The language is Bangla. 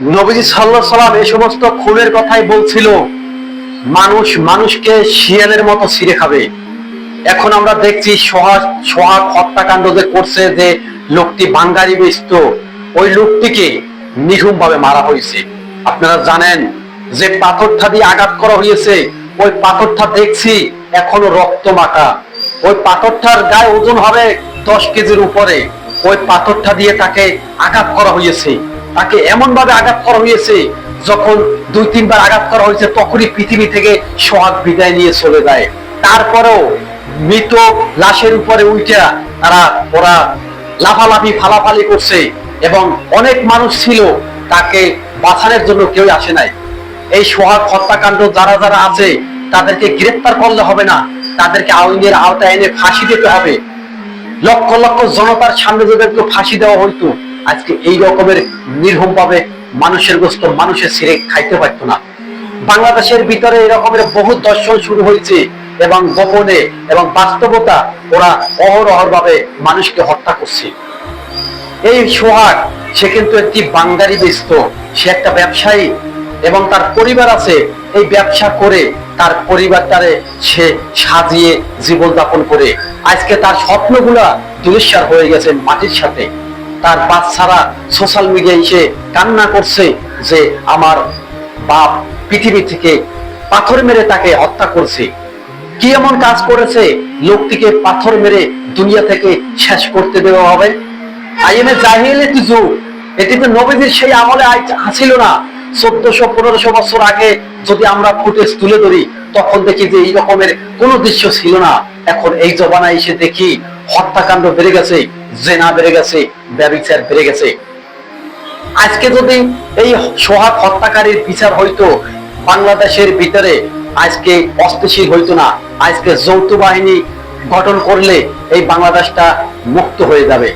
নবীজি সাল্লাহ সাল্লাম এই সমস্ত খুনের কথাই বলছিল, মানুষ মানুষকে শিয়ালের মতো ছিঁড়ে খাবে। এখন আমরা দেখছি সোহাগ সোহাগ হত্যাকাণ্ড যে করছে যে লোকটি বাঙ্গারি বেচত ওই লোকটিকে নিঝুম ভাবে মারা হয়েছে। আপনারা জানেন যে পাথরটা দিয়ে আঘাত করা হয়েছে, ওই পাথরটা দেখছি এখনও রক্ত মাখা ওই পাথরটার গায়ে ওজন হবে দশ কেজির উপরে। ওই পাথরটা দিয়ে তাকে আঘাত করা হয়েছে তাকে এমন ভাবে আঘাত করা হয়েছে যখন দুই তিনবার আঘাত করা হয়েছে তখনই পৃথিবী থেকে সোহাগ বিদায় নিয়ে চলে যায়। তারপরেও মৃত লাশের উপরে উল্টা তারা, ওরা লাফালাফি, ফালাফালি করছে এবং অনেক মানুষ ছিল, তাকে বাঁচানোর জন্য কেউ আসে নাই। এই সোহাগ হত্যাকাণ্ড যারা যারা আছে, তাদেরকে গ্রেপ্তার করলে হবে না। তাদেরকে আইনের আওতায় এনে ফাঁসি দিতে হবে। লক্ষ লক্ষ জনতার সামনে যদি একটু ফাঁসি দেওয়া হইতো, আজকে এই রকমের নির্মম ভাবে মানুষের গোস্ত মানুষের ছিঁড়ে খাইতে পারতো না। বাংলাদেশের ভিতরে এরকমের বহু দর্শন শুরু হয়েছে এবং গোপনে এবং বাস্তবতা ওরা অহরহর ভাবে মানুষকে হত্যা করছে। এই সোহাগ, সে কিন্তু একটি বাঙ্গারি ব্যস্ত, সে একটা ব্যবসায়ী এবং তার পরিবার আছে, এই ব্যবসা করে তার পরিবারটারে সে সাজিয়ে জীবনযাপন করে। আজকে তার স্বপ্নগুলা দুলিশ্বার হয়ে গেছে মাটির সাথে। তার বাচ্চারা সোশ্যাল মিডিয়ায় এসে কান্না করছে যে আমার বাপ পৃথিবী থেকে পাথর মেরে তাকে হত্যা করছে। কি এমন কাজ করেছে? লোকটিকে পাথর মেরে দুনিয়া থেকে শেষ করতে দেওয়া হবে। আইএমএ জাহিলিয়াতি যুগ এটিতে নবীদের সেই আমলে ছিল না। চোদ্দশো, পনেরোশো বছর আগে যদি আমরা ফুটেজ তুলে ধরি, তখন দেখি যে এই রকমের কোনো দৃশ্য ছিল না। এখন এই জবানায় এসে দেখি হত্যাকাণ্ড বেড়ে গেছে, জেনা বেড়ে গেছে, ব্যবচার বেড়ে গেছে। আজকে যদি এই সোহাগ হত্যাকারীর বিচার হইতো, বাংলাদেশের ভিতরে আজকে অস্থিতিশীল হইতো না। আজকে যৌথ বাহিনী গঠন করলে এই বাংলাদেশটা মুক্ত হয়ে যাবে।